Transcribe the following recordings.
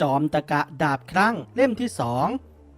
จอมตะกะดาบครั้งเล่มที่สอง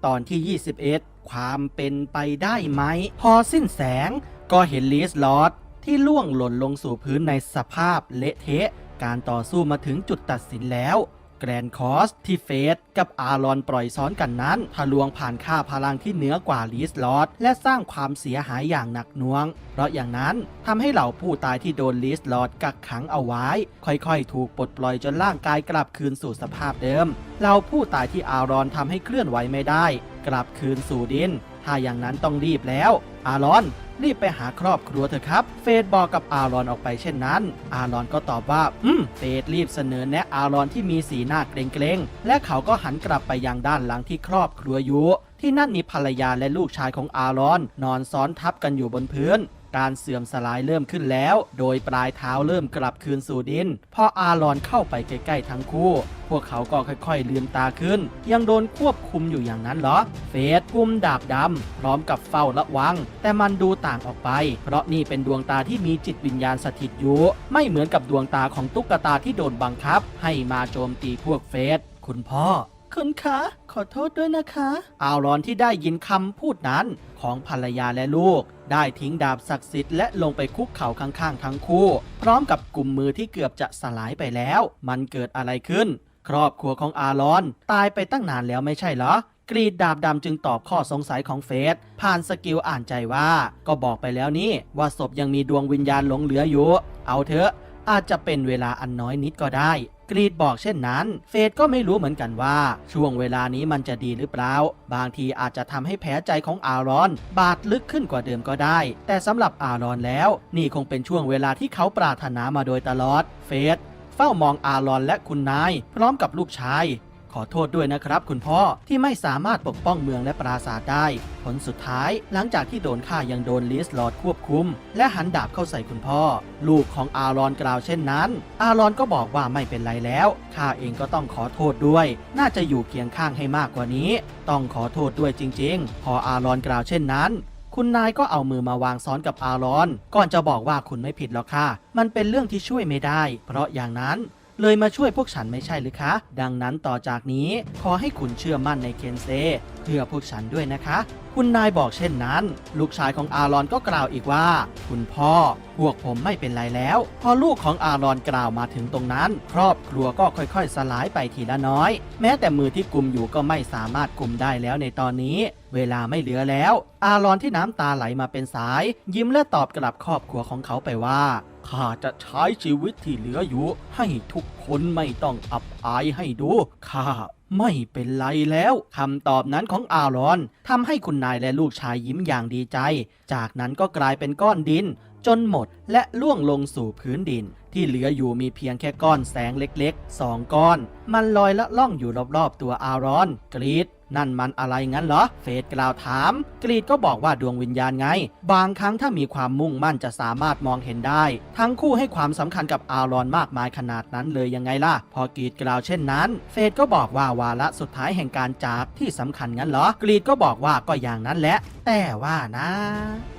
ตอนที่ 21 ความเป็นไปได้ไหม พอสิ้นแสงก็เห็นลีสลอดที่ล่วงหล่นลงสู่พื้นในสภาพเละเทะ การต่อสู้มาถึงจุดตัดสินแล้ว แกรนคอสที่เฟสกับอารอนปล่อยซ้อนกันนั้นทะลวงผ่านค่าพลังที่เหนือกว่าลีสลอดและสร้างความเสียหายอย่างหนักหน่วง เพราะอย่างนั้นทำให้เหล่าผู้ตายที่โดนลีสลอดกักขังเอาไว้ ค่อยๆ ถูกปลดปล่อยจนร่างกายกลับคืนสู่สภาพเดิม เหล่าผู้ตายที่อารอนทำให้เคลื่อนไหวไม่ได้ กลับคืนสู่ดิน ถ้าอย่างนั้นต้องรีบแล้ว อารอน รีบไปหาครอบครัวเถอะครับ เฟดบอกกับอารอนออกไปเช่นนั้น อารอนก็ตอบว่า อืม เฟดรีบเสนอแนะอารอนที่มีสีหน้าเกรงๆ และเขาก็หันกลับไปยังด้านหลังที่ครอบครัวอยู่ที่นั่นมีภรรยาและลูกชายของอารอน นอนซ้อนทับกันอยู่บนพื้น การเสื่อมสลายเริ่มขึ้นแล้ว โดยปลายเท้าเริ่มกลับคืนสู่ดิน พออารอนเข้าไปใกล้ๆทั้งคู่ พวกเขาก็ค่อยๆลืมตาขึ้น ยังโดนควบคุมอยู่อย่างนั้นเหรอ เฟสกุมดาบดำพร้อมกับเฝ้าระวัง แต่มันดูต่างออกไป เพราะนี่เป็นดวงตาที่มีจิตวิญญาณสถิตอยู่ ไม่เหมือนกับดวงตาของตุ๊กตาที่โดนบังคับ ให้มาโจมตีพวกเฟสคุณพ่อ คุณคะ ขอโทษด้วยนะคะ อารอนที่ได้ยินคำพูดนั้นของภรรยาและลูก ได้ทิ้งดาบศักดิ์สิทธิ์และลงไปคุกเข่าข้างๆทั้งคู่ พร้อมกับกลุ่มมือที่เกือบจะสลายไปแล้ว มันเกิดอะไรขึ้น ครอบครัวของอารอน ตายไปตั้งนานแล้วไม่ใช่เหรอกรีดดาบดำจึงตอบข้อสงสัยของเฟสผ่านสกิลอ่านใจว่า ก็บอกไปแล้วนี่ว่าศพยังมีดวงวิญญาณหลงเหลืออยู่ เอาเถอะอาจจะเป็นเวลาอันน้อยนิดก็ได้ กรีดบอกเช่นนั้น เฟดก็ไม่รู้เหมือนกันว่า ช่วงเวลานี้มันจะดีหรือเปล่า บางทีอาจจะทำให้แผลใจของอารอน บาดลึกขึ้นกว่าเดิมก็ได้ แต่สำหรับอารอนแล้ว นี่คงเป็นช่วงเวลาที่เขาปรารถนามาโดยตลอด เฟดเฝ้ามองอารอนและคุณนาย พร้อมกับลูกชาย ขอโทษด้วยนะครับคุณพ่อที่ไม่สามารถปกป้องเมืองและปราสาทได้ ผลสุดท้าย หลังจากที่โดนฆ่ายังโดนลิสลอดควบคุม และหันดาบเข้าใส่คุณพ่อ ลูกของอารอนกล่าวเช่นนั้น อารอนก็บอกว่าไม่เป็นไรแล้วข้าเองก็ต้องขอโทษด้วย น่าจะอยู่เคียงข้างให้มากกว่านี้ ต้องขอโทษด้วยจริง ๆ พออารอนกล่าวเช่นนั้นคุณนายก็เอามือมาวางซ้อนกับอารอน ก่อนจะบอกว่าคุณไม่ผิดหรอกค่ะ มันเป็นเรื่องที่ช่วยไม่ได้ เพราะอย่างนั้น เลยมาช่วยพวกฉันไม่ใช่หรือคะ ดังนั้นต่อจากนี้ขอให้คุณเชื่อมั่นในเคนเซเพื่อพวกฉันด้วยนะคะ คุณนายบอกเช่นนั้น ลูกชายของอารอนก็กล่าวอีกว่า คุณพ่อพวกผมไม่เป็นไรแล้ว พอลูกของอารอนกล่าวมาถึงตรงนั้น ครอบครัวก็ค่อยๆ สลายไปทีละน้อย แม้แต่มือที่กุมอยู่ก็ไม่สามารถกุมได้แล้วในตอนนี้ เวลาไม่เหลือแล้ว อารอนที่น้ำตาไหลมาเป็นสาย ยิ้มและตอบกลับครอบครัวของเขาไปว่า ข้าจะใช้ชีวิตที่เหลืออยู่ ให้ทุกคนไม่ต้องอับอายให้ดู ข้าไม่เป็นไรแล้วคำตอบนั้นของอารอนทำให้คุณนายและลูกชายยิ้มอย่างดีใจ จากนั้นก็กลายเป็นก้อนดิน จนหมดและล่วงลงสู่พื้นดิน ที่เหลืออยู่มีเพียงแค่ก้อนแสงเล็กๆสองก้อน มันลอยละล่องอยู่รอบๆตัวอารอน กรีด นั่นมันอะไรงั้นเหรอ เฟดกล่าวถาม กรีดก็บอกว่าดวงวิญญาณไง บางครั้งถ้ามีความมุ่งมั่นจะสามารถมองเห็นได้ ทั้งคู่ให้ความสำคัญกับอารอนมากมายขนาดนั้นเลยยังไงล่ะ พอกรีดกล่าวเช่นนั้น เฟดก็บอกว่าวาระสุดท้ายแห่งการจากที่สำคัญงั้นเหรอ กรีดก็บอกว่าก็อย่างนั้นแหละ แต่ว่านะ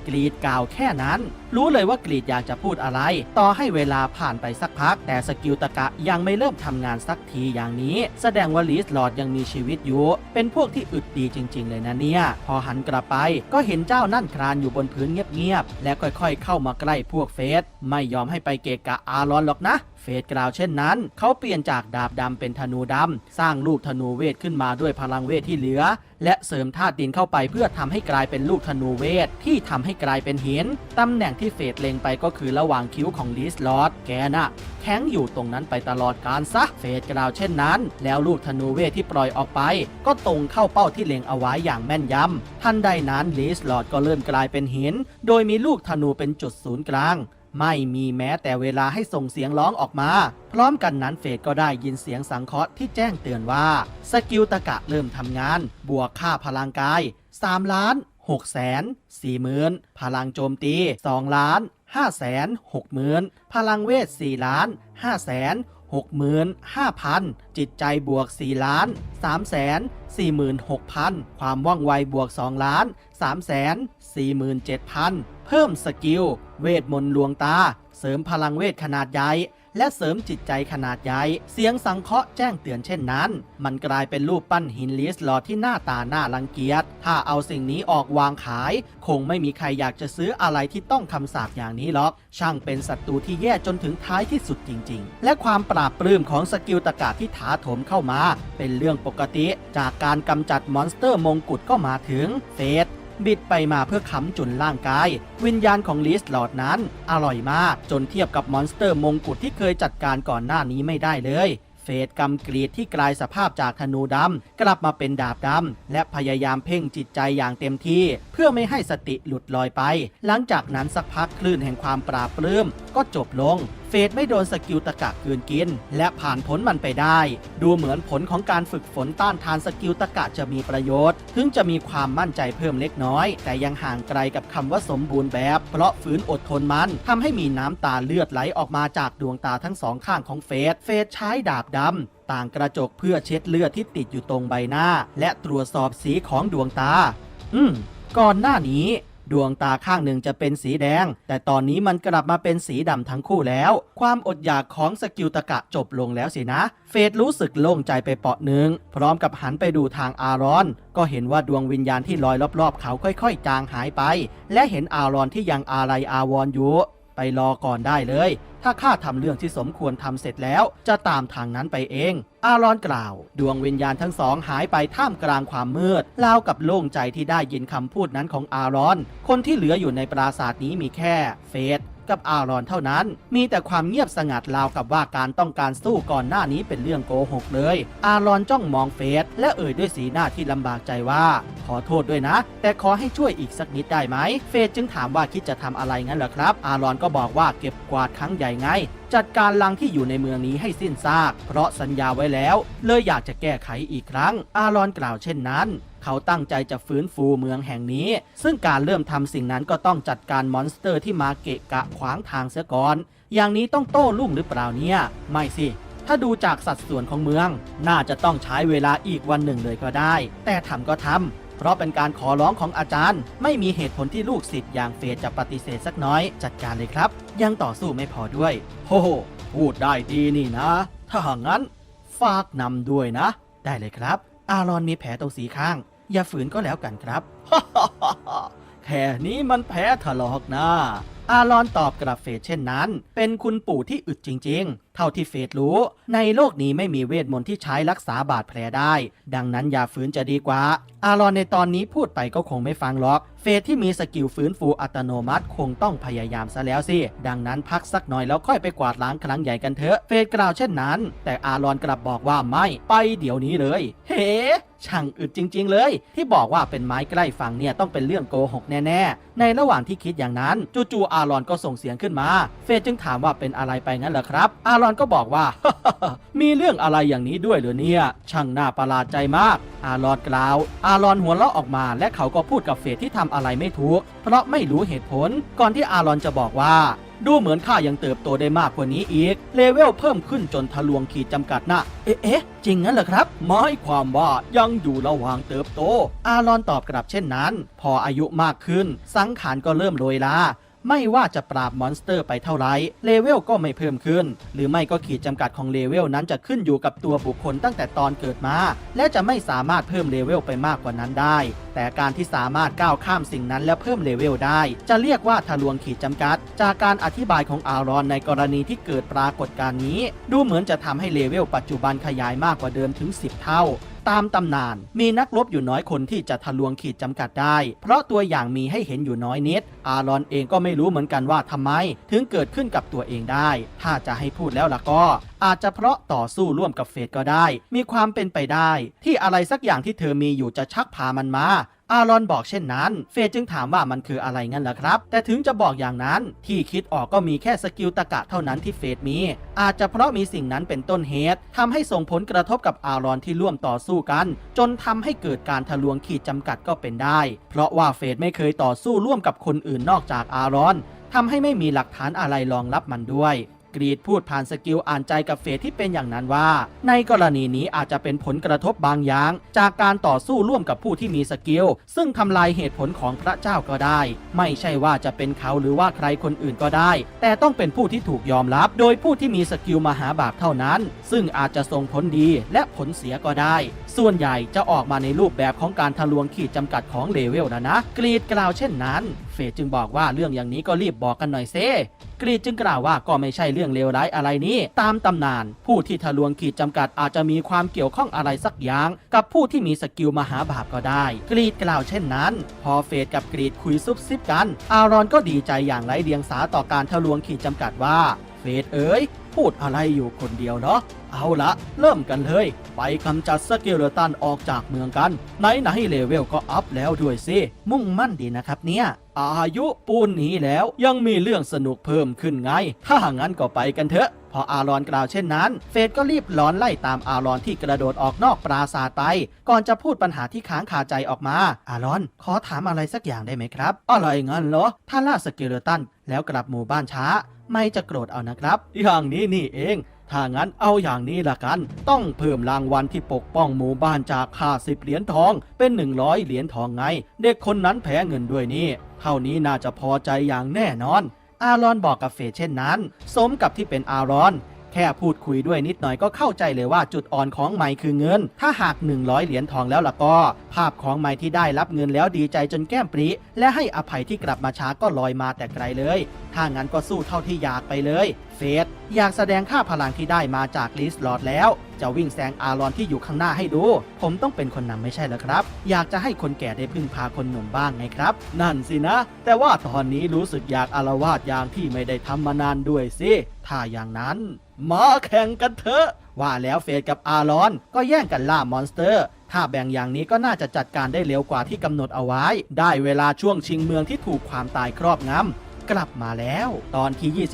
กรีดกล่าวแค่นั้นรู้เลยว่ากรีดอยากจะพูดอะไร ต่อให้เวลาผ่านไปสักพัก แต่สกิลตะกะยังไม่เริ่มทำงานสักทีอย่างนี้ แสดงว่าลีสลอดยังมีชีวิตอยู่ เป็นพวกที่อึดดีจริง ๆ เลยนะเนี่ย พอหันกลับไปก็เห็นเจ้านั่นคลานอยู่บนพื้นเงียบๆและค่อยๆ เข้ามาใกล้พวกเฟสไม่ยอมให้ไปเกะกะอารอนหรอกนะ ฟสกล่าวเช่นนั้น เขาเปลี่ยนจากดาบดำเป็นธนูดำ สร้างลูกธนูเวทขึ้นมาด้วยพลังเวทที่เหลือ และเสริมธาตุดินเข้าไปเพื่อทำให้กลายเป็นลูกธนูเวท ที่ทำให้กลายเป็นหินตำแหน่งที่เฟสเล็งไปก็คือระหว่างคิ้วของลิสลอดแกน่ะแข็งอยู่ตรงนั้นไปตลอดการซะเฟสกล่าวเช่นนั้น แล้วลูกธนูเวทที่ปล่อยออกไป ก็ตรงเข้าเป้าที่เล็งเอาไว้อย่างแม่นยำทันใดนั้นลิสลอดก็เริ่มกลายเป็นหิน โดยมีลูกธนูเป็นจุดศูนย์กลาง ไม่มีแม้แต่เวลาให้ส่งเสียงร้องออกมา พร้อมกันนั้นเฟดก็ได้ยินเสียงสังเคราะห์ที่แจ้งเตือนว่า สกิลตะกะเริ่มทำงาน บวกค่าพลังกาย 3 ล้าน6แสน4หมื่นพลังโจมตี 2 ล้าน5แสน6หมื่นพลังเวท 4 ล้าน5แสน 6หมื่น5พันจิตใจบวก 4 ล้าน3แสน4หมื่น6พันความว่องไวบวก 2 ล้าน3แสน4หมื่น7พันเพิ่มสกิล เวทมนต์ลวงตา เสริมพลังเวทขนาดใหญ่ และเสริมจิตใจขนาดใหญ่ เสียงสังเคราะห์แจ้งเตือนเช่นนั้น มันกลายเป็นรูปปั้นหินลิสหลอดที่หน้าตาหน่ารังเกียจ ถ้าเอาสิ่งนี้ออกวางขาย คงไม่มีใครอยากจะซื้ออะไรที่ต้องคำสาปอย่างนี้หรอก ช่างเป็นศัตรูที่แย่จนถึงท้ายที่สุดจริง ๆ และความปราบปลื้มของสกิลตะกาที่ถาถมเข้ามา เป็นเรื่องปกติ จากการกำจัดมอนสเตอร์มงกุฎก็มาถึงเฟส บิดไปมาเพื่อค้ำจุนร่างกาย วิญญาณของลิสหลอดนั้น อร่อยมากจนเทียบกับมอนสเตอร์มงกุฎที่เคยจัดการก่อนหน้านี้ไม่ได้เลยเฟสกำกรีดที่กลายสภาพจากธนูดำ กลับมาเป็นดาบดำ และพยายามเพ่งจิตใจอย่างเต็มที่ เพื่อไม่ให้สติหลุดลอยไป หลังจากนั้นสักพักคลื่นแห่งความปราบปลื้มก็จบลงเฟสไม่โดนสกิลตะกะกืนกิน และผ่านผลมันไปได้ ดูเหมือนผลของการฝึกฝนต้านทานสกิลตะกะจะมีประโยชน์ ถึงจะมีความมั่นใจเพิ่มเล็กน้อย แต่ยังห่างไกลกับคำว่าสมบูรณ์แบบ เพราะฝืนอดทนมันทำให้มีน้ำตาเลือดไหลออกมาจากดวงตาทั้งสองข้างของเฟสเฟสใช้ดาบดำต่างกระจกเพื่อเช็ดเลือดที่ติดอยู่ตรงใบหน้า และตรวจสอบสีของดวงตา อืม ก่อนหน้านี้ ดวงตาข้างหนึ่งจะเป็นสีแดง แต่ตอนนี้มันกลับมาเป็นสีดำทั้งคู่แล้ว ความอดอยากของสกิลตะกะจบลงแล้วสินะ เฟดรู้สึกโล่งใจไปเปาะหนึ่งพร้อมกับหันไปดูทางอารอน ก็เห็นว่าดวงวิญญาณที่ลอยรอบๆ เขาค่อยๆ จางหายไป และเห็นอารอนที่ยังอาลัยอาวรออยู่ ไปรอก่อนได้เลย ถ้าข้าทำเรื่องที่สมควรทำเสร็จแล้ว จะตามทางนั้นไปเอง อารอนกล่าว ดวงวิญญาณทั้งสองหายไปท่ามกลางความมืดราวกับโล่งใจที่ได้ยินคำพูดนั้นของอารอน คนที่เหลืออยู่ในปราสาทนี้มีแค่เฟส กับอารอนเท่านั้น มีแต่ความเงียบสงัดราวกับว่าการต้องการสู้ก่อนหน้านี้เป็นเรื่องโกหกเลย อารอนจ้องมองเฟสและเอ่ยด้วยสีหน้าที่ลำบากใจว่า ขอโทษด้วยนะ แต่ขอให้ช่วยอีกสักนิดได้ไหม เฟสจึงถามว่าคิดจะทำอะไรงั้นเหรอครับ อารอนก็บอกว่าเก็บกวาดครั้งใหญ่ไงจัดการลังที่อยู่ในเมืองนี้ให้สิ้นซาก เพราะสัญญาไว้แล้ว เลยอยากจะแก้ไขอีกครั้ง อารอนกล่าวเช่นนั้น เขาตั้งใจจะฟื้นฟูเมืองแห่งนี้ ซึ่งการเริ่มทำสิ่งนั้นก็ต้องจัดการมอนสเตอร์ที่มาเกะกะขวางทางเสียก่อน อย่างนี้ต้องโต้รุ่งหรือเปล่าเนี่ย ไม่สิ ถ้าดูจากสัดส่วนของเมือง น่าจะต้องใช้เวลาอีกวันหนึ่งเลยก็ได้ แต่ทำก็ทำเพราะเป็นการขอร้องของอาจารย์ ไม่มีเหตุผลที่ลูกศิษย์อย่างเฟสจะปฏิเสธสักน้อยจัดการเลยครับ ยังต่อสู้ไม่พอด้วยโอ้โหพูดได้ดีนี่นะ ถ้าหางั้น ฝากนำด้วยนะ ได้เลยครับ อารอนมีแผลตรงสีข้าง อย่าฝืนก็แล้วกันครับ แค่นี้มันแผลถลอกนะ อารอนตอบกลับเฟสเช่นนั้น เป็นคุณปู่ที่อึดจริง ๆ เท่าที่เฟสรู้ ในโลกนี้ไม่มีเวทมนต์ที่ใช้รักษาบาดแผลได้ ดังนั้นอย่าฝืนจะดีกว่า อารอนในตอนนี้พูดไปก็คงไม่ฟังหรอก เฟสที่มีสกิลฟื้นฟูอัตโนมัติคงต้องพยายามซะแล้วสิ ดังนั้นพักสักหน่อยแล้วค่อยไปกวาดล้างครั้งใหญ่กันเถอะ เฟสกล่าวเช่นนั้น แต่อารอนกลับบอกว่าไม่ไปเดี๋ยวนี้เลย เฮ้ช่างอึดจริง ๆ เลย ที่บอกว่าเป็นไม้ใกล้ฝั่งเนี่ยต้องเป็นเรื่องโกหกแน่ๆ ในระหว่างที่คิดอย่างนั้น จู่ๆอารอนก็ส่งเสียงขึ้นมา เฟสจึงถามว่าเป็นอะไรไปงั้นเหรอครับ อารอนก็บอกว่า มีเรื่องอะไรอย่างนี้ด้วยหรือเนี่ย ช่างน่าประหลาดใจมาก อารอนกล่าว อารอนหัวเราะออกมา และเขาก็พูดกับเฟสที่ทำอะไรไม่ถูก เพราะไม่รู้เหตุผล ก่อนที่อารอนจะบอกว่าดูเหมือนข้ายังเติบโตได้มากกว่านี้อีก เลเวลเพิ่มขึ้นจนทะลวงขีดจำกัดนะเอ๊ะ จริงงั้นเหรอครับ หมายความว่ายังอยู่ระหว่างเติบโต อารอนตอบกลับเช่นนั้น พออายุมากขึ้น สังขารก็เริ่มโรยลา ไม่ว่าจะปราบมอนสเตอร์ไปเท่าไรเลเวลก็ไม่เพิ่มขึ้น หรือไม่ก็ขีดจำกัดของเลเวลนั้นจะขึ้นอยู่กับตัวบุคคลตั้งแต่ตอนเกิดมา และจะไม่สามารถเพิ่มเลเวลไปมากกว่านั้นได้ แต่การที่สามารถก้าวข้ามสิ่งนั้นและเพิ่มเลเวลได้ จะเรียกว่าทะลวงขีดจำกัด จากการอธิบายของอารอนในกรณีที่เกิดปรากฏการณ์นี้ ดูเหมือนจะทำให้เลเวลปัจจุบันขยายมากกว่าเดิมถึง 10 เท่า ตามตำนาน มีนักรบอยู่น้อยคนที่จะทะลวงขีดจำกัดได้ เพราะตัวอย่างมีให้เห็นอยู่น้อยนิด อารอนเองก็ไม่รู้เหมือนกันว่าทำไม ถึงเกิดขึ้นกับตัวเองได้ ถ้าจะให้พูดแล้วล่ะก็ อาจจะเพราะต่อสู้ร่วมกับเฟสก็ได้ มีความเป็นไปได้ ที่อะไรสักอย่างที่เธอมีอยู่จะชักพามันมา อารอนบอกเช่นนั้น เฟสจึงถามว่ามันคืออะไรงั้นล่ะครับ แต่ถึงจะบอกอย่างนั้นที่คิดออกก็มีแค่สกิลตะกะเท่านั้นที่เฟสมี อาจจะเพราะมีสิ่งนั้นเป็นต้นเหตุทำให้ส่งผลกระทบกับอารอนที่ร่วมต่อสู้กัน จนทำให้เกิดการทะลวงขีดจำกัดก็เป็นได้ เพราะว่าเฟสไม่เคยต่อสู้ร่วมกับคนอื่นนอกจากอารอนทำให้ไม่มีหลักฐานอะไรรองรับมันด้วย กรีดพูดผ่านสกิลอ่านใจกับเฟสที่เป็นอย่างนั้นว่า ในกรณีนี้อาจจะเป็นผลกระทบบางอย่าง จากการต่อสู้ร่วมกับผู้ที่มีสกิลซึ่งทำลายเหตุผลของพระเจ้าก็ได้ ไม่ใช่ว่าจะเป็นเขาหรือว่าใครคนอื่นก็ได้ แต่ต้องเป็นผู้ที่ถูกยอมรับ โดยผู้ที่มีสกิลมหาบาปเท่านั้น ซึ่งอาจจะส่งผลดีและผลเสียก็ได้ ส่วนใหญ่จะออกมาในรูปแบบของการทะลวงขีดจำกัดของเลเวลนะนะ กรีดกล่าวเช่นนั้น เฟสจึงบอกว่าเรื่องอย่างนี้ก็รีบบอกกันหน่อยเซกรีดจึงกล่าวว่าก็ไม่ใช่เรื่องเลวร้ายอะไรนี้ ตามตำนาน ผู้ที่ทะลวงขีดจำกัดอาจจะมีความเกี่ยวข้องอะไรสักอย่าง กับผู้ที่มีสกิลมหาบาปก็ได้ กรีดกล่าวเช่นนั้น พอเฟสกับกรีดคุยซุบซิบกัน อารอนก็ดีใจอย่างไร้เดียงสาต่อการทะลวงขีดจำกัดว่า เฟสเอ๋ยพูดอะไรอยู่คนเดียวเนาะเอาละเริ่มกันเลย ไปกำจัดสเกลเลตันออกจากเมืองกัน ไหนไหนเลเวลก็อัพแล้วด้วยสิมุ่งมั่นดีนะครับเนี่ย อายุปูนนี้แล้วยังมีเรื่องสนุกเพิ่มขึ้นไง ถ้าหางั้นก็ไปกันเถอะ พออารอนกล่าวเช่นนั้น เฟดก็รีบล้อนไล่ตามอารอนที่กระโดดออกนอกปราสาทไป ก่อนจะพูดปัญหาที่ค้างคาใจออกมา อารอน ขอถามอะไรสักอย่างได้ไหมครับ อะไรงั้นเหรอ ถ้าล่าสเกลเลตันแล้วกลับหมู่บ้านช้า ไม่จะโกรธเอานะครับ อย่างนี้นี่เอง ถ้างั้นเอาอย่างนี้ละกัน ต้องเพิ่มรางวัลที่ปกป้องหมู่บ้านจากค่าสิบเหรียญทองเป็น 100 เหรียญทองไง เด็กคนนั้นแพ้เงินด้วยนี่เท่านี้น่าจะพอใจอย่างแน่นอน อารอนบอกกับเฟเช่นนั้น สมกับที่เป็นอารอน แค่พูดคุยด้วยนิดหน่อยก็เข้าใจเลยว่าจุดอ่อนของไมค์คือเงิน ถ้าหาก 100 เหรียญทองแล้วล่ะก็ ภาพของไมค์ที่ได้รับเงินแล้วดีใจจนแก้มปรีและให้อภัยที่กลับมาช้าก็ลอยมาแต่ไกลเลย ถ้างั้นก็สู้เท่าที่อยากไปเลยเฟสอยากแสดงค่าพลังที่ได้มาจากลิสลอดแล้ว จะวิ่งแซงอารอนที่อยู่ข้างหน้าให้ดู ผมต้องเป็นคนนำไม่ใช่เหรอครับ อยากจะให้คนแก่ได้พึ่งพาคนหนุ่มบ้างไงครับ นั่นสินะ แต่ว่าตอนนี้รู้สึกอยากอารวาสอย่างที่ไม่ได้ทำมานานด้วยสิ ถ้าอย่างนั้น มาแข่งกันเถอะ ว่าแล้วเฟสกับอารอน ก็แย่งกันล่ามอนสเตอร์ ถ้าแบ่งอย่างนี้ก็น่าจะจัดการได้เร็วกว่าที่กำหนดเอาไว้ ได้เวลาช่วงชิงเมืองที่ถูกความตายครอบงำกลับมาแล้ว ตอนที่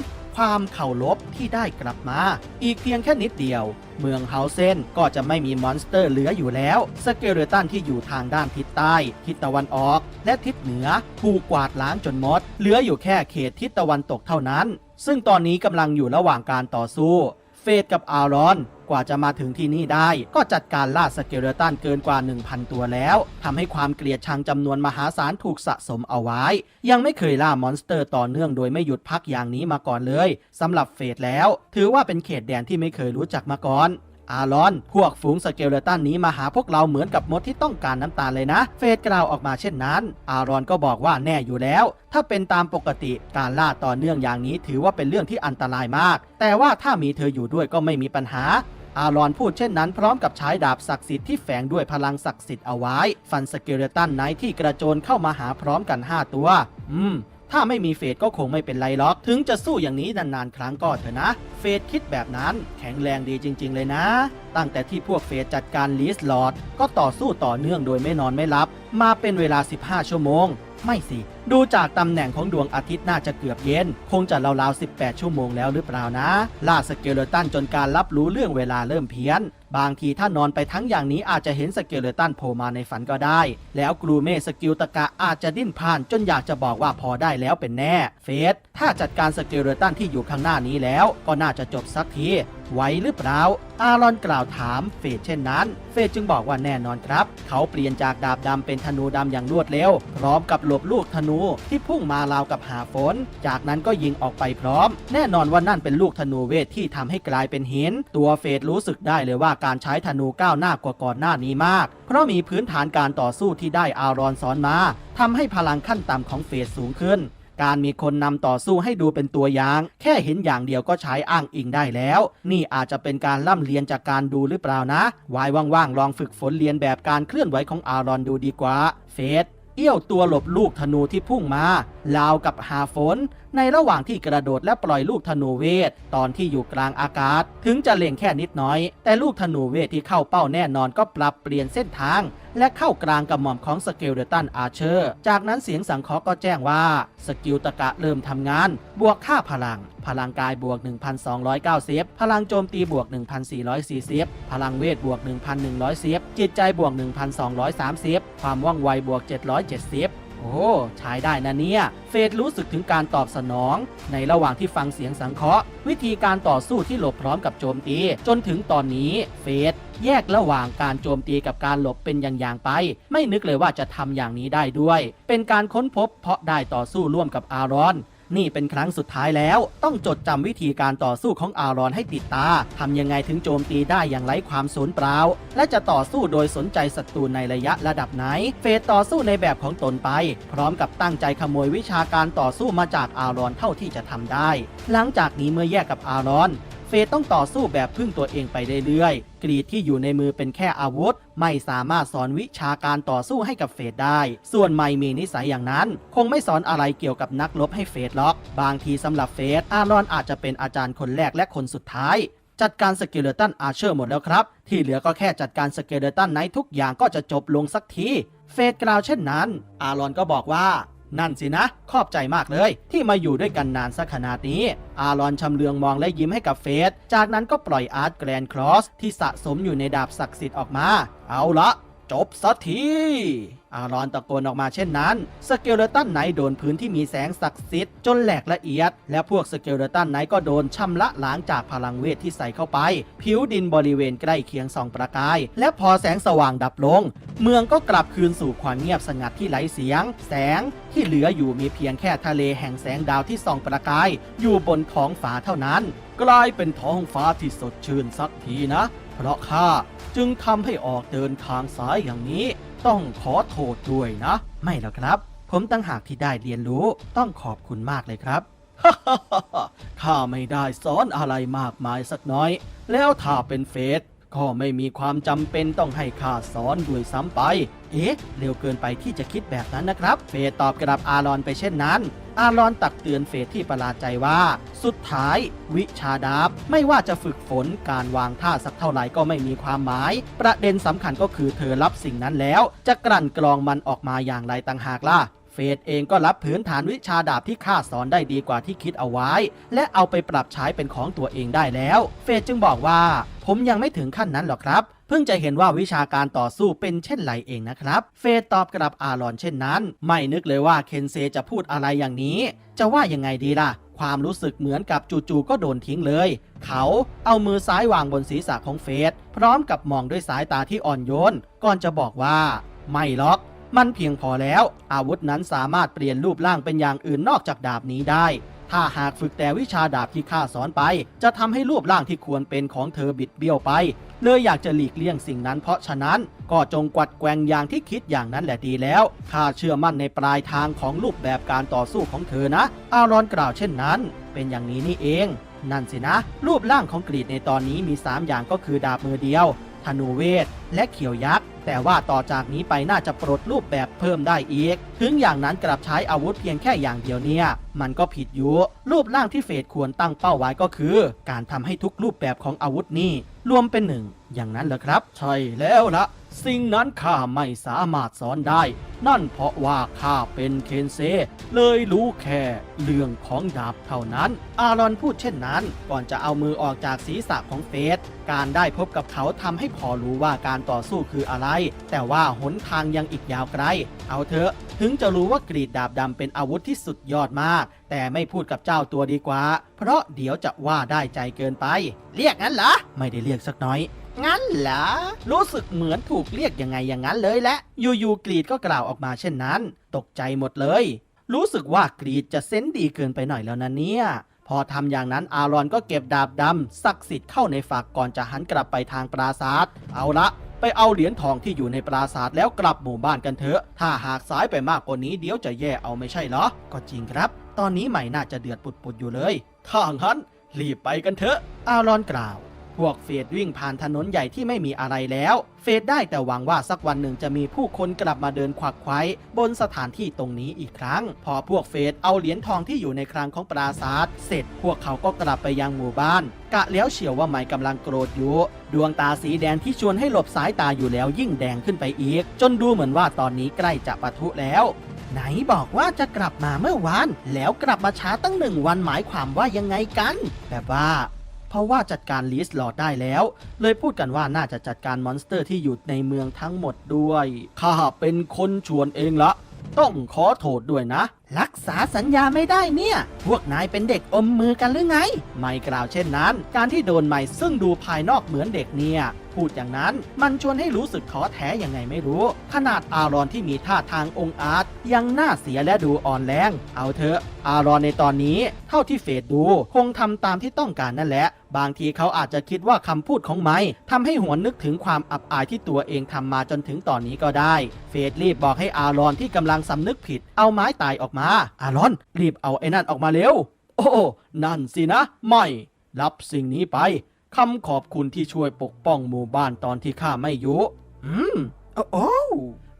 22ความเข่าลบที่ได้กลับมา อีกเพียงแค่นิดเดียว เมืองเฮาเซนก็จะไม่มีมอนสเตอร์เหลืออยู่แล้วสเกเลตันที่อยู่ทางด้านทิศใต้ ทิศตะวันออก และทิศเหนือ ถูกกวาดล้างจนหมด เหลืออยู่แค่เขตทิศตะวันตกเท่านั้น ซึ่งตอนนี้กำลังอยู่ระหว่างการต่อสู้ เฟดกับอารอน กว่าจะมาถึงที่นี่ได้ ก็จัดการล่าสเกเลตันเกินกว่า 1,000 ตัวแล้วทำให้ความเกลียดชังจำนวนมหาศาลถูกสะสมเอาไว้ ยังไม่เคยล่ามอนสเตอร์ต่อเนื่องโดยไม่หยุดพักอย่างนี้มาก่อนเลยสำหรับเฟดแล้ว ถือว่าเป็นเขตแดนที่ไม่เคยรู้จักมาก่อน อารอน พวกฝูงสเกลเลตันนี้มาหาพวกเราเหมือนกับมดที่ต้องการน้ำตาลเลยนะ เฟดกล่าวออกมาเช่นนั้น อารอนก็บอกว่าแน่อยู่แล้ว ถ้าเป็นตามปกติการล่าต่อเนื่องอย่างนี้ถือว่าเป็นเรื่องที่อันตรายมาก แต่ว่าถ้ามีเธออยู่ด้วยก็ไม่มีปัญหาอารอนพูดเช่นนั้นพร้อมกับใช้ดาบศักดิ์สิทธิ์ที่แฝงด้วยพลังศักดิ์สิทธิ์เอาไว้ ฟันสเกเลตันไนท์ที่กระโจนเข้ามาหาพร้อมกัน 5 ตัว อืม ถ้าไม่มีเฟดก็คงไม่เป็นไรหรอก ถึงจะสู้อย่างนี้นานๆ ครั้งก็เถอะนะ เฟดคิดแบบนั้นแข็งแรงดีจริง ๆ เลยนะ ตั้งแต่ที่พวกเฟดจัดการลีสลอดก็ต่อสู้ต่อเนื่องโดยไม่นอนไม่หลับ มาเป็นเวลา 15 ชั่วโมง ไม่สิ ดูจากตำแหน่งของดวงอาทิตย์น่าจะเกือบเย็น คงจะราวๆ 18 ชั่วโมงแล้วหรือเปล่านะ ล่าสเกเลตันจนการรับรู้เรื่องเวลาเริ่มเพี้ยน บางทีถ้านอนไปทั้งอย่างนี้อาจจะเห็นสเกเลตันโผล่มาในฝันก็ได้ แล้วกรูเม่สกิลตะกะอาจจะดิ้นพล่านจนอยากจะบอกว่าพอได้แล้วเป็นแน่ เฟสถ้าจัดการสเกเลตันที่อยู่ข้างหน้านี้แล้ว ก็น่าจะจบสักที ไหวหรือเปล่า อารอนกล่าวถามเฟสเช่นนั้น เฟสจึงบอกว่าแน่นอนครับ เขาเปลี่ยนจากดาบดำเป็นธนูดำอย่างรวดเร็ว พร้อมกับหลบลูกธนูที่พุ่งมาราวกับหาฝน จากนั้นก็ยิงออกไปพร้อม แน่นอนว่านั่นเป็นลูกธนูเวทที่ทำให้กลายเป็นหิน ตัวเฟสรู้สึกได้เลยว่าการใช้ธนูก้าวหน้ากว่าก่อนหน้านี้มาก เพราะมีพื้นฐานการต่อสู้ที่ได้อารอนสอนมาทำให้พลังขั้นต่ำของเฟสสูงขึ้น การมีคนนำต่อสู้ให้ดูเป็นตัวอย่าง แค่เห็นอย่างเดียวก็ใช้อ้างอิงได้แล้ว นี่อาจจะเป็นการล่ำเรียนจากการดูหรือเปล่านะวายว่างๆลองฝึกฝนเรียนแบบการเคลื่อนไหวของอารอนดูดีกว่า เฟสเอี้ยวตัวหลบลูกธนูที่พุ่งมา ลาวกับหาฝน ในระหว่างที่กระโดดและปล่อยลูกธนูเวท ตอนที่อยู่กลางอากาศ ถึงจะเล็งแค่นิดน้อย แต่ลูกธนูเวทที่เข้าเป้าแน่นอนก็ปรับเปลี่ยนเส้นทาง และเข้ากลางกระหม่อมของสเกลเดอร์ตันอาเชอร์ จากนั้นเสียงสังเคราะห์ก็แจ้งว่า สกิลตะกะเริ่มทำงาน บวกค่าพลัง พลังกายบวก 1,290พลังโจมตีบวก 1,440พลังเวทบวก 1,110จิตใจบวก 1,230ความว่องไวบวก 770โอ้ใช้ได้นะเนี่ย เฟดรู้สึกถึงการตอบสนอง ในระหว่างที่ฟังเสียงสังเคราะห์ วิธีการต่อสู้ที่หลบพร้อมกับโจมตี จนถึงตอนนี้เฟดแยกระหว่างการโจมตีกับการหลบเป็นอย่างๆไป ไม่นึกเลยว่าจะทำอย่างนี้ได้ด้วย เป็นการค้นพบเพราะได้ต่อสู้ร่วมกับอารอน นี่เป็นครั้งสุดท้ายแล้ว ต้องจดจำวิธีการต่อสู้ของอารอนให้ติดตาทำยังไงถึงโจมตีได้อย่างไร้ความสูญเปล่า และจะต่อสู้โดยสนใจศัตรูในระยะระดับไหน เฟสต่อสู้ในแบบของตนไป พร้อมกับตั้งใจขโมยวิชาการต่อสู้มาจากอารอนเท่าที่จะทำได้ หลังจากนี้เมื่อแยกกับอารอน เฟสต้องต่อสู้แบบพึ่งตัวเองไปเรื่อยๆ กรีดที่อยู่ในมือเป็นแค่อาวุธ ไม่สามารถสอนวิชาการต่อสู้ให้กับเฟสได้ ส่วนไม่มีนิสัยอย่างนั้น คงไม่สอนอะไรเกี่ยวกับนักรบให้เฟสล็อก บางทีสำหรับเฟสอารอนอาจจะเป็นอาจารย์คนแรกและคนสุดท้าย จัดการสเกเลตันอาเชอร์หมดแล้วครับ ที่เหลือก็แค่จัดการสเกเลตันไนทุกอย่างก็จะจบลงสักที เฟสกล่าวเช่นนั้น อารอนก็บอกว่า นั่นสินะ ขอบใจมากเลย ที่มาอยู่ด้วยกันนานสักขนาดนี้ อารอนชำเลืองมองและยิ้มให้กับเฟส จากนั้นก็ปล่อยอาร์ตแกรนครอสที่สะสมอยู่ในดาบศักดิ์สิทธิ์ออกมา เอาละ จบสักที อารอนตะโกนออกมาเช่นนั้น สเกลเลตันไนโดนพื้นที่มีแสงศักดิ์สิทธิ์จนแหลกละเอียด และพวกสเกลเลตันไนก็โดนชำระล้างจากพลังเวทที่ใส่เข้าไป ผิวดินบริเวณใกล้เคียงส่องประกาย และพอแสงสว่างดับลง เมืองก็กลับคืนสู่ความเงียบสงัดที่ไร้เสียง แสงที่เหลืออยู่มีเพียงแค่ทะเลแห่งแสงดาวที่ส่องประกาย อยู่บนท้องฟ้าเท่านั้น กลายเป็นท้องฟ้าที่สดชื่นสักทีนะ เพราะข้า จึงทำให้ออกเดินทางสายอย่างนี้ ต้องขอโทษด้วยนะ ไม่หรอกครับ ผมตั้งหากที่ได้เรียนรู้ต้องขอบคุณมากเลยครับข้าไม่ได้สอนอะไรมากมายสักน้อย แล้วถ้าเป็นเฟสก็ไม่มีความจำเป็นต้องให้ข้าสอนด้วยซ้ำไป เอ๊ะ เร็วเกินไปที่จะคิดแบบนั้นนะครับ เฟสตอบกลับอารอนไปเช่นนั้น อารอนตักเตือนเฟสที่ประหลาดใจว่า สุดท้ายวิชาดาบไม่ว่าจะฝึกฝนการวางท่าสักเท่าไหร่ก็ไม่มีความหมาย ประเด็นสำคัญก็คือเธอรับสิ่งนั้นแล้ว จะกลั่นกรองมันออกมาอย่างไรต่างหากล่ะเฟสเองก็รับพื้นฐานวิชาดาบที่ข้าสอนได้ดีกว่าที่คิดเอาไว้ และเอาไปปรับใช้เป็นของตัวเองได้แล้ว เฟสจึงบอกว่า ผมยังไม่ถึงขั้นนั้นหรอกครับ เพิ่งจะเห็นว่าวิชาการต่อสู้เป็นเช่นไรเองนะครับ เฟสตอบกลับอารอนเช่นนั้น ไม่นึกเลยว่าเคนเซจะพูดอะไรอย่างนี้ จะว่ายังไงดีล่ะ ความรู้สึกเหมือนกับจู่ๆก็โดนทิ้งเลย เขาเอามือซ้ายวางบนศีรษะของเฟสพร้อมกับมองด้วยสายตาที่อ่อนโยน ก่อนจะบอกว่า ไม่หรอกมันเพียงพอแล้ว อาวุธนั้นสามารถเปลี่ยนรูปร่างเป็นอย่างอื่นนอกจากดาบนี้ได้ ถ้าหากฝึกแต่วิชาดาบที่ข้าสอนไป จะทำให้รูปร่างที่ควรเป็นของเธอบิดเบี้ยวไป เลยอยากจะหลีกเลี่ยงสิ่งนั้น เพราะฉะนั้นก็จงกวัดแกงอย่างที่คิดอย่างนั้นแหละดีแล้วข้าเชื่อมั่นในปลายทางของรูปแบบการต่อสู้ของเธอนะ อารอนกล่าวเช่นนั้น เป็นอย่างนี้นี่เอง นั่นสินะ รูปร่างของกรีดในตอนนี้มี 3 อย่างก็คือดาบมือเดียว ธนูเวท และเขียวยักษ์ แต่ว่าต่อจากนี้ไปน่าจะปลดรูปแบบเพิ่มได้อีก ถึงอย่างนั้นกลับใช้อาวุธเพียงแค่อย่างเดียวเนี่ย มันก็ผิดอยู่ รูปร่างที่เฟดควรตั้งเป้าไว้ก็คือ การทำให้ทุกรูปแบบของอาวุธนี้รวมเป็นหนึ่ง อย่างนั้นเหรอครับ ใช่แล้วละ สิ่งนั้นข้าไม่สามารถสอนได้ นั่นเพราะว่าข้าเป็นเคนเซ เลยรู้แค่เรื่องของดาบเท่านั้น อารอนพูดเช่นนั้น ก่อนจะเอามือออกจากศีรษะของเฟส การได้พบกับเขาทำให้พอรู้ว่าการต่อสู้คืออะไร แต่ว่าหนทางยังอีกยาวไกล เอาเถอะ ถึงจะรู้ว่ากรีดดาบดำเป็นอาวุธที่สุดยอดมาก แต่ไม่พูดกับเจ้าตัวดีกว่า เพราะเดี๋ยวจะว่าได้ใจเกินไป เรียกงั้นเหรอ ไม่ได้เรียกสักน้อย งั้นเหรอ รู้สึกเหมือนถูกเรียกยังไงอย่างนั้นเลยแหละยู่ๆกรีดก็กล่าวออกมาเช่นนั้น ตกใจหมดเลย รู้สึกว่ากรีดจะเซนดีเกินไปหน่อยแล้วนะเนี่ย พอทำอย่างนั้นอารอนก็เก็บดาบดำศักดิ์สิทธิ์เข้าในฝากก่อนจะหันกลับไปทางปราศาสตร์เอาละไปเอาเหรียญทองที่อยู่ในปราสาทแล้วกลับหมู่บ้านกันเถอะ ถ้าหากสายไปมากกว่านี้เดี๋ยวจะแย่เอาไม่ใช่เหรอ ก็จริงครับ ตอนนี้ใหม่น่าจะเดือดปุดๆอยู่เลย ถ้างั้นรีบไปกันเถอะ อารอนกล่าว พวกเฟดวิ่งผ่านถนนใหญ่ที่ไม่มีอะไรแล้ว เฟดได้แต่หวังว่าสักวันหนึ่งจะมีผู้คนกลับมาเดินควักไขว้บนสถานที่ตรงนี้อีกครั้ง พอพวกเฟดเอาเหรียญทองที่อยู่ในคลังของปราสาทเสร็จพวกเขาก็กลับไปยังหมู่บ้าน กะแล้วเฉียวว่าไม่กำลังโกรธอยู่ ดวงตาสีแดงที่ชวนให้หลบสายตาอยู่แล้วยิ่งแดงขึ้นไปอีก จนดูเหมือนว่าตอนนี้ใกล้จะปะทุแล้วไหนบอกว่าจะกลับมาเมื่อวาน แล้วกลับมาช้าตั้งหนึ่งวันหมายความว่ายังไงกัน แบบว่า ราะว่าจัดการลิสหลอดได้แล้ว เลยพูดกันว่าน่าจะจัดการมอนสเตอร์ที่อยู่ในเมืองทั้งหมดด้วย ข้าเป็นคนชวนเองละ ต้องขอโทษด้วยนะ รักษาสัญญาไม่ได้เนี่ย พวกนายเป็นเด็กอมมือกันหรือไง ไม่กล่าวเช่นนั้น การที่โดนไม่ซึ่งดูภายนอกเหมือนเด็กเนี่ย พูดอย่างนั้น มันชวนให้รู้สึกท้อแท้ยังไงไม่รู้ ขนาดอารอนที่มีท่าทางองอาจยังน่าเสียและดูอ่อนแรง เอาเถอะ อารอนในตอนนี้ เท่าที่เฟดดู คงทำตามที่ต้องการนั่นแหละ บางทีเขาอาจจะคิดว่าคำพูดของไม้ทำให้หวนนึกถึงความอับอายที่ตัวเองทำมาจนถึงตอนนี้ก็ได้ เฟดรีบบอกให้อารอนที่กำลังสำนึกผิด เอาไม้ตายออกมา อารอน รีบเอาไอ้นั่นออกมาเร็ว โอ้ นั่นสินะ ไม่ รับสิ่งนี้ไป คำขอบคุณที่ช่วยปกป้องหมู่บ้านตอนที่ข้าไม่อยู่ อืม โอ้โอ้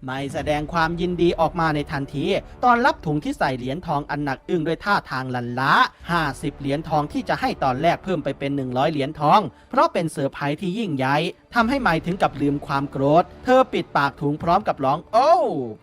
ไม่แสดงความยินดีออกมาในทันที ตอนรับถุงที่ใส่เหรียญทองอันหนักอึ้งด้วยท่าทางลันล้า50 เหรียญทองที่จะให้ตอนแรกเพิ่มไปเป็น 100 เหรียญทอง เพราะเป็นเซอร์ไพรส์ที่ยิ่งใหญ่ ทำให้ไม่ถึงกับลืมความโกรธ เธอปิดปากถุงพร้อมกับร้อง โอ้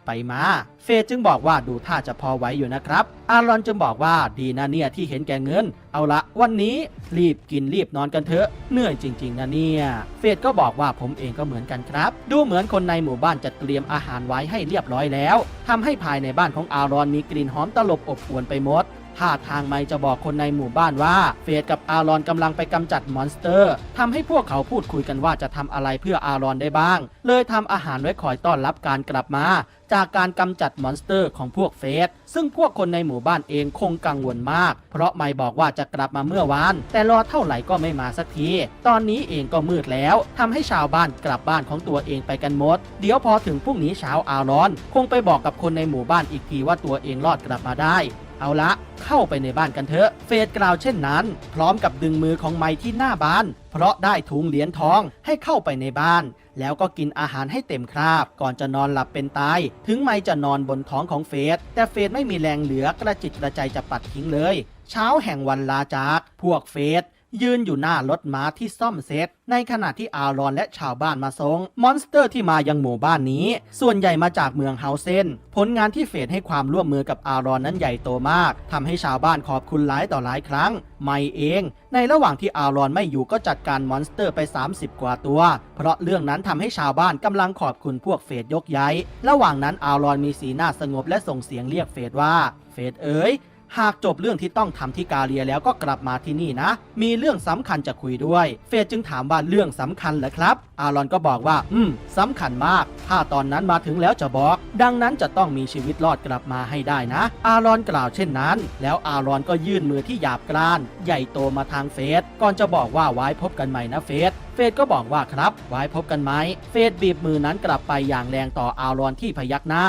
ไปมา เฟยจึงบอกว่าดูท่าจะพอไหวอยู่นะครับ อารอนจึงบอกว่าดีนะเนี่ยที่เห็นแก่เงิน เอาละวันนี้รีบกินรีบนอนกันเถอะ เหนื่อยจริง ๆ นะเนี่ย เฟดก็บอกว่าผมเองก็เหมือนกันครับ ดูเหมือนคนในหมู่บ้านจะเตรียมอาหารไว้ให้เรียบร้อยแล้วทำให้ภายในบ้านของอารอนมีกลิ่นหอมตลบอบอวนไปหมด ท่าทางไม่จะบอกคนในหมู่บ้านว่า เฟดกับอารอนกำลังไปกำจัดมอนสเตอร์ทำให้พวกเขาพูดคุยกันว่าจะทำอะไรเพื่ออารอนได้บ้าง เลยทำอาหารไว้คอยต้อนรับการกลับมา จากการกำจัดมอนสเตอร์ของพวกเฟสซึ่งพวกคนในหมู่บ้านเองคงกังวลมาก เพราะไม่บอกว่าจะกลับมาเมื่อวาน แต่รอเท่าไหร่ก็ไม่มาสักที ตอนนี้เองก็มืดแล้วทำให้ชาวบ้านกลับบ้านของตัวเองไปกันหมด เดี๋ยวพอถึงพรุ่งนี้เช้าอารอน คงไปบอกกับคนในหมู่บ้านอีกทีว่าตัวเองรอดกลับมาได้ เอาละเข้าไปในบ้านกันเถอะ เฟดกล่าวเช่นนั้น พร้อมกับดึงมือของไมที่หน้าบ้าน เพราะได้ถุงเหรียญทองให้เข้าไปในบ้าน แล้วก็กินอาหารให้เต็มคราบ ก่อนจะนอนหลับเป็นตาย ถึงไมจะนอนบนท้องของเฟดแต่เฟดไม่มีแรงเหลือกระจิตกระใจจะปัดทิ้งเลย เช้าแห่งวันลาจาก พวกเฟด ยืนอยู่หน้ารถม้าที่ซ่อมเสร็จ ในขณะที่อารอนและชาวบ้านมาส่งมอนสเตอร์ที่มายังหมู่บ้านนี้ ส่วนใหญ่มาจากเมืองเฮาเซนผลงานที่เฟดให้ความร่วมมือกับอารอนนั้นใหญ่โตมากทำให้ชาวบ้านขอบคุณหลายต่อหลายครั้ง ไม่เอง ในระหว่างที่อารอนไม่อยู่ก็จัดการมอนสเตอร์ไป 30 กว่าตัว เพราะเรื่องนั้นทำให้ชาวบ้านกำลังขอบคุณพวกเฟดยกย้าย ระหว่างนั้นอารอนมีสีหน้าสงบและส่งเสียงเรียกเฟดว่า เฟดเอ๋ย หากจบเรื่องที่ต้องทำที่กาเลียแล้วก็กลับมาที่นี่นะ มีเรื่องสำคัญจะคุยด้วย เฟยจึงถามว่าเรื่องสำคัญเหรอครับ อารอนก็บอกว่า อืมสำคัญมาก ถ้าตอนนั้นมาถึงแล้วจะบอก ดังนั้นจะต้องมีชีวิตรอดกลับมาให้ได้นะ อารอนกล่าวเช่นนั้น แล้วอารอนก็ยื่นมือที่หยาบกร้าน ใหญ่โตมาทางเฟสก่อนจะบอกว่าไว้พบกันใหม่นะเฟสเฟสก็บอกว่าครับ ไว้พบกันไหม เฟสบีบมือนั้นกลับไปอย่างแรงต่ออารอนที่พยักหน้า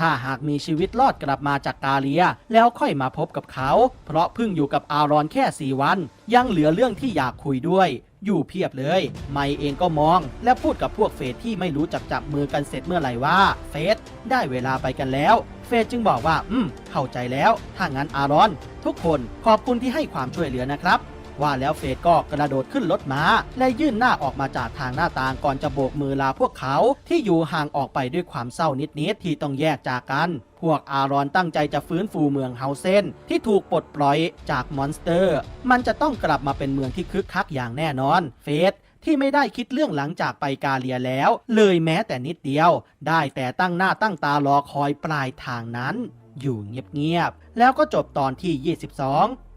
ถ้าหากมีชีวิตรอดกลับมาจากกาเลีย แล้วค่อยมาพบกับเขา เพราะเพิ่งอยู่กับอารอนแค่ 4 วัน ยังเหลือเรื่องที่อยากคุยด้วย อยู่เพียบเลย ไม่เองก็มอง และพูดกับพวกเฟสที่ไม่รู้จักจับมือกันเสร็จเมื่อไหร่ว่า เฟสได้เวลาไปกันแล้ว เฟสจึงบอกว่า อืม เข้าใจแล้ว ถ้างั้นอารอน ทุกคนขอบคุณที่ให้ความช่วยเหลือนะครับ ว่าแล้วเฟดก็กระโดดขึ้นรถม้า และยื่นหน้าออกมาจากทางหน้าต่างก่อนจะโบกมือลาพวกเขาที่อยู่ห่างออกไปด้วยความเศร้านิดๆที่ต้องแยกจากกันพวกอารอนตั้งใจจะฟื้นฟูเมืองเฮาเซนที่ถูกปลดปล่อยจากมอนสเตอร์ มันจะต้องกลับมาเป็นเมืองที่คึกคักอย่างแน่นอน เฟดที่ไม่ได้คิดเรื่องหลังจากไปกาเลียแล้ว เลยแม้แต่นิดเดียว ได้แต่ตั้งหน้าตั้งตารอคอยปลายทางนั้น อยู่เงียบๆแล้วก็จบตอนที่ 22